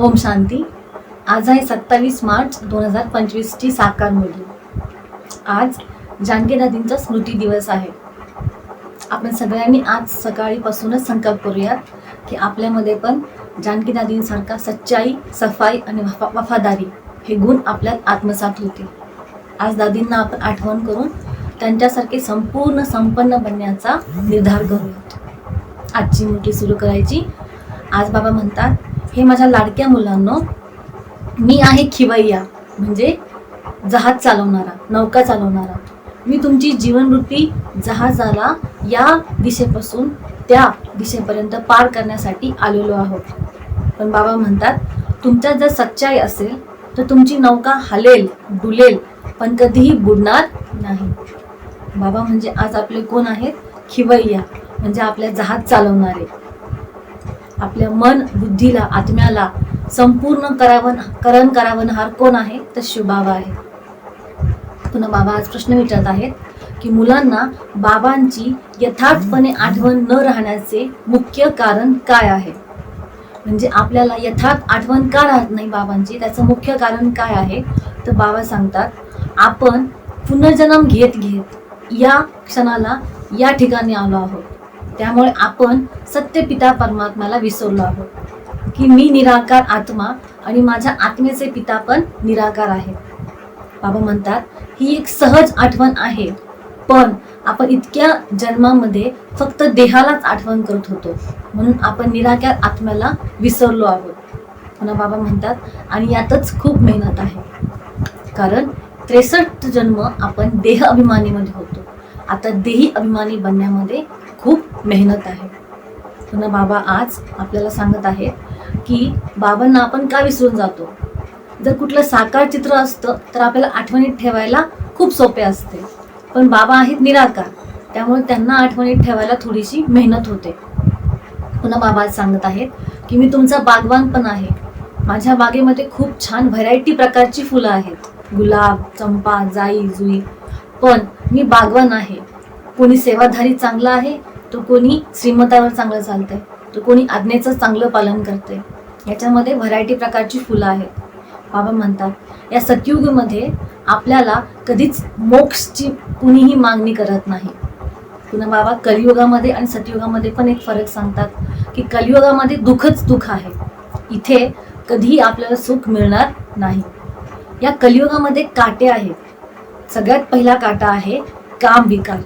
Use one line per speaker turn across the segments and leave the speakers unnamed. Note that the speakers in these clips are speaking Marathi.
ओम शांती. आज आहे सत्तावीस मार्च दोन हजार पंचवीसची साकार मुली आज जानकी दादींचा स्मृती दिवस आहे. आपण सगळ्यांनी आज सकाळीपासूनच संकल्प करूयात की आपल्यामध्ये पण जानकी दादींसारखा सच्चाई सफाई आणि वफा वफादारी हे गुण आपल्यात आत्मसात होते आज दादींना आपण आठवण करून त्यांच्यासारखे संपूर्ण संपन्न बनण्याचा निर्धार करूयात. आजची मुठी सुरू करायची. आज बाबा म्हणतात हे माझ्या लाडक्या मुलांनो मी आहे खिवैया म्हणजे जहाज चालवणारा नौका चालवणारा. मी तुमची जीवनरूपी जहाजाला या दिशेपासून त्या दिशेपर्यंत पार करण्यासाठी आलेलो आहोत. पण बाबा म्हणतात तुमच्यात जर सच्चाई असेल तर तुमची नौका हलेल डुलेल पण कधीही बुडणार नाही. बाबा म्हणजे आज आपले कोण आहेत? खिवैया म्हणजे आपल्या जहाज चालवणारे. आपल्या मन बुद्धीला आत्म्याला संपूर्ण करावन करण करावनहार कोण आहे? तर शिवबाबा आहे. पुन्हा बाबा आज प्रश्न विचारत आहेत की मुलांना बाबांची यथार्थपणे आठवण न राहण्याचे मुख्य कारण काय आहे? म्हणजे आपल्याला यथार्थ आठवण का राहत नाही बाबांची? त्याचं मुख्य कारण काय आहे? तर बाबा सांगतात आपण पुनर्जन्म घेत घेत या क्षणाला या ठिकाणी आलो आहोत. त्यामुळे आपण सत्यपिता परमात्माला परमात्म्याला विसरलो आहोत. की मी निराकार आत्मा आणि माझ्या आत्मेचे पिता पण निराकार आहे. बाबा म्हणतात ही एक सहज आठवण आहे. पण आपण इतक्या जन्मामध्ये फक्त देहालाच आठवण करत होतो. म्हणून आपण निराकार आत्म्याला विसरलो आहोत. पुन्हा बाबा म्हणतात आणि यातच खूप मेहनत आहे. कारण त्रेसष्ट जन्म आपण देह अभिमानीमध्ये होतो. आता देही अभिमानी बनण्यामध्ये खूप मेहनत आहे. पुन्हा बाबा आज आपल्याला सांगत आहेत की बाबांना आपण का विसरून जातो? जर कुठलं साकार चित्र असतं तर आपल्याला आठवणीत ठेवायला खूप सोपे असते. पण बाबा आहेत निराकार त्यामुळे त्यांना आठवणीत ठेवायला थोडीशी मेहनत होते. पुन्हा बाबा आज सांगत आहेत की मी तुमचा बागवान पण आहे. माझ्या बागेमध्ये खूप छान व्हरायटी प्रकारची फुलं आहेत. गुलाब चंपा जाई जुई. पण मी बागवान आहे. कोणी सेवाधारी चांगला आहे तर कोणी श्रीमतावर चांगलं चालतंय तर कोणी आज्ञेचं चांगलं पालन करते याच्यामध्ये व्हरायटी प्रकारची फुलं आहेत. बाबा म्हणतात या सतयुगमध्ये आपल्याला कधीच मोक्षची कुणीही मागणी करत नाही. पुन्हा बाबा कलियुगामध्ये आणि सतयुगामध्ये पण एक फरक सांगतात की कलियुगामध्ये दुःखच दुःख आहे. इथे कधीही आपल्याला सुख मिळणार नाही. या कलियुगामध्ये काटे आहेत. सगळ्यात पहिला काटा आहे काम विकार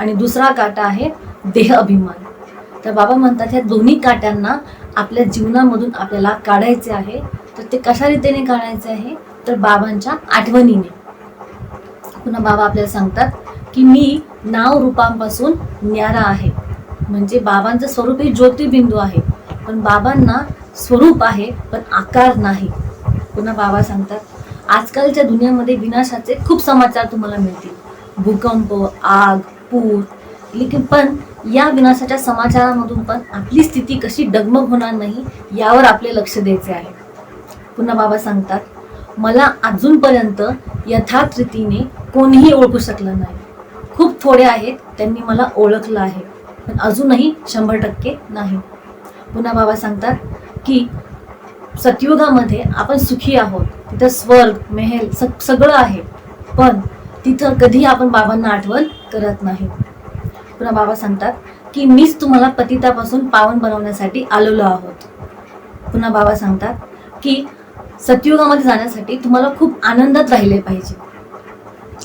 आणि दुसरा काटा आहे देह अभिमान तर बाबा म्हणतात ह्या दोन्ही काट्यांना आपल्या जीवनामधून आपल्याला काढायचे आहे. तर ते कशा रीतीने काढायचे आहे? तर बाबांच्या आठवणीने. पुन्हा बाबा आपल्याला सांगतात की मी नाव रूपांपासून न्यारा आहे. म्हणजे बाबांचं स्वरूप हे ज्योतिबिंदू आहे. पण बाबांना स्वरूप आहे पण आकार नाही. पुन्हा बाबा सांगतात आजकालच्या दुनियामध्ये विनाशाचे खूप समाचार तुम्हाला मिळतील. भूकंप आग पूर लेकिन पण या विनाशाच्या समाचारामधून पण आपली स्थिती कशी डगमग होणार नाही यावर आपले लक्ष द्यायचे आहे. पुन्हा बाबा सांगतात मला अजूनपर्यंत यथार्थ रीतीने कोणीही ओळखू शकलं नाही. खूप थोडे आहेत त्यांनी मला ओळखलं आहे पण अजूनही शंभर टक्के नाही. पुन्हा बाबा सांगतात की सतयुगामध्ये आपण सुखी आहोत तिथं स्वर्ग मेहेल सग सगळं आहे पण तिथं कधी आपण बाबांना आठवण करत नाही. पुन्हा बाबा सांगतात की मीच तुम्हाला पतितापासून पावन बनवण्यासाठी आलेलो आहोत. पुन्हा बाबा सांगतात की सतयुगामध्ये जाण्यासाठी तुम्हाला खूप आनंदात राहिले पाहिजे.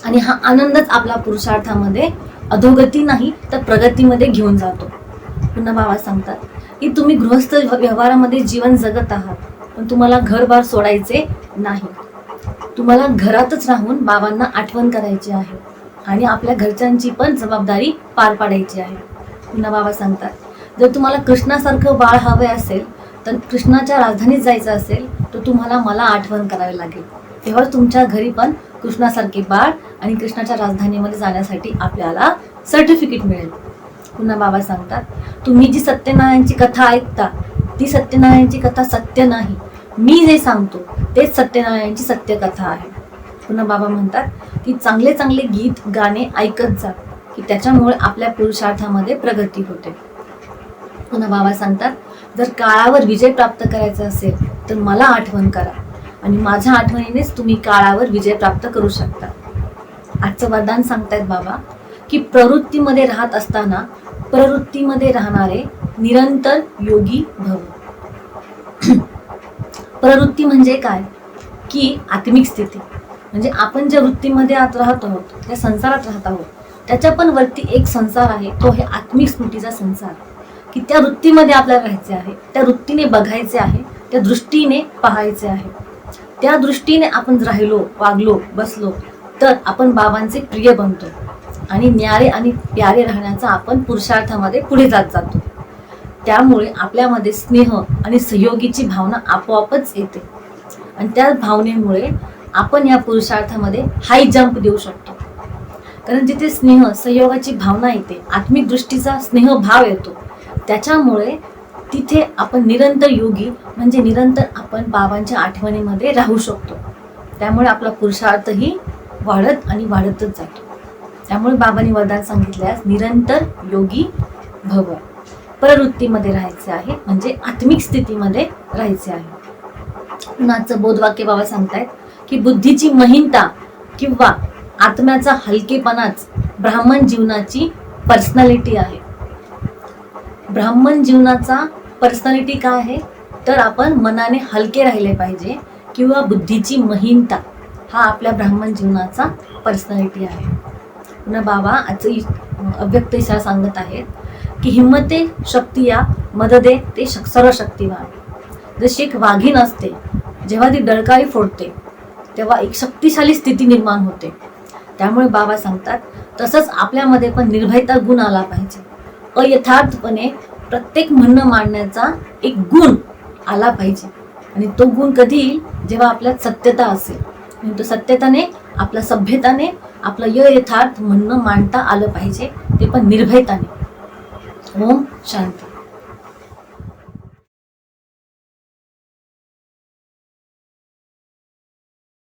आणि हा आनंदच आपला पुरुषार्थामध्ये अधोगती नाही तर प्रगतीमध्ये घेऊन जातो. पुन्हा बाबा सांगतात की तुम्ही गृहस्थ व्यवहारामध्ये जीवन जगत आहात पण तुम्हाला घरबार सोडायचे नाही. तुम्हाला घरातच राहून बाबांना आठवण करायची आहे. आणि आपल्या घरच्यांची पण जबाबदारी पार पाडायची आहे. पुन्हा बाबा सांगतात जर तुम्हाला कृष्णासारखं बाळ हवे असेल तर कृष्णाच्या राजधानीत जायचं असेल तर तुम्हाला मला आठवण करावी लागेल. तेव्हा तुमच्या घरी पण कृष्णासारखे बाळ आणि कृष्णाच्या राजधानीमध्ये जाण्यासाठी आपल्याला सर्टिफिकेट मिळेल. पुन्हा बाबा सांगतात तुम्ही जी सत्यनारायणची कथा ऐकता ती सत्यनारायणची कथा सत्य नाही. मी जे सांगतो तेच सत्यनारायणची सत्य कथा आहे. पुन्हा बाबा म्हणतात की चांगले चांगले गीत गाणे ऐकत जा की त्याच्यामुळे आपल्या पुरुषार्थामध्ये प्रगती होते. पुन्हा बाबा सांगतात जर काळावर विजय प्राप्त करायचा असेल तर मला आठवण करा. आणि माझ्या आठवणीनेच तुम्ही काळावर विजय प्राप्त करू शकता. आजचं वरदान सांगतायत बाबा की प्रवृत्तीमध्ये राहत असताना प्रवृत्तीमध्ये राहणारे निरंतर योगी भव. प्रवृत्ती म्हणजे काय? की आत्मिक स्थिती. म्हणजे आपण ज्या वृत्तीमध्ये आत राहत आहोत त्या संसारात राहत आहोत त्याच्या पण वरती एक संसार आहे तो आहे आत्मिक स्मृतीचा संसार. की त्या वृत्तीमध्ये आपल्याला राहायचे आहे त्या वृत्तीने बघायचे आहे त्या दृष्टीने पाहायचे आहे. त्या दृष्टीने आपण राहिलो वागलो बसलो तर आपण बाबांचे प्रिय बनतो. आणि न्यारे आणि प्यारे राहण्याचा आपण पुरुषार्थामध्ये पुढे जात जातो. त्यामुळे आपल्यामध्ये स्नेह आणि सहयोगीची भावना आपोआपच येते. आणि त्या भावनेमुळे आपण या पुरुषार्थामध्ये हाय जंप देऊ शकतो. कारण जिथे स्नेह संयोगाची भावना येते आत्मिक दृष्टीचा स्नेह भाव येतो. त्याच्यामुळे तिथे आपण निरंतर योगी म्हणजे निरंतर आपण बाबांच्या आठवणीमध्ये राहू शकतो. त्यामुळे आपला पुरुषार्थही वाढत आणि वाढतच जातो. त्यामुळे बाबांनी वरदान सांगितल्यास निरंतर योगी भव. प्रवृत्तीमध्ये राहायचे आहे म्हणजे आत्मिक स्थितीमध्ये राहायचे आहे. पुन्हाचं बोधवाक्य बाबा सांगतायत की बुद्धीची महिनता किंवा आत्म्याचा हलकेपणाच ब्राह्मण जीवनाची पर्सनॅलिटी आहे. ब्राह्मण जीवनाचा पर्सनॅलिटी काय आहे? तर आपण मनाने हलके राहिले पाहिजे किंवा बुद्धीची महिनता हा आपल्या ब्राह्मण जीवनाचा पर्सनॅलिटी आहे. पुन्हा बाबा आजचं अव्यक्त इशारा सांगत आहेत की हिंमते शक्ती या मददे ते सर्व शक्तिवान जशी एक वाघीण असते जेव्हा ती डळकाळी फोडते तेव्हा एक शक्तिशाली स्थिती निर्माण होते. त्यामुळे बाबा सांगतात तसंच आपल्यामध्ये पण निर्भयता गुण आला पाहिजे. अयथार्थपणे प्रत्येक म्हणणं मांडण्याचा एक गुण आला पाहिजे. आणि तो गुण कधी येईल? जेव्हा आपल्यात सत्यता असेल. आणि तो सत्यताने आपल्या सभ्यताने आपलं य यथार्थ म्हणणं मांडता आलं पाहिजे ते पण निर्भयताने. ओम शांती.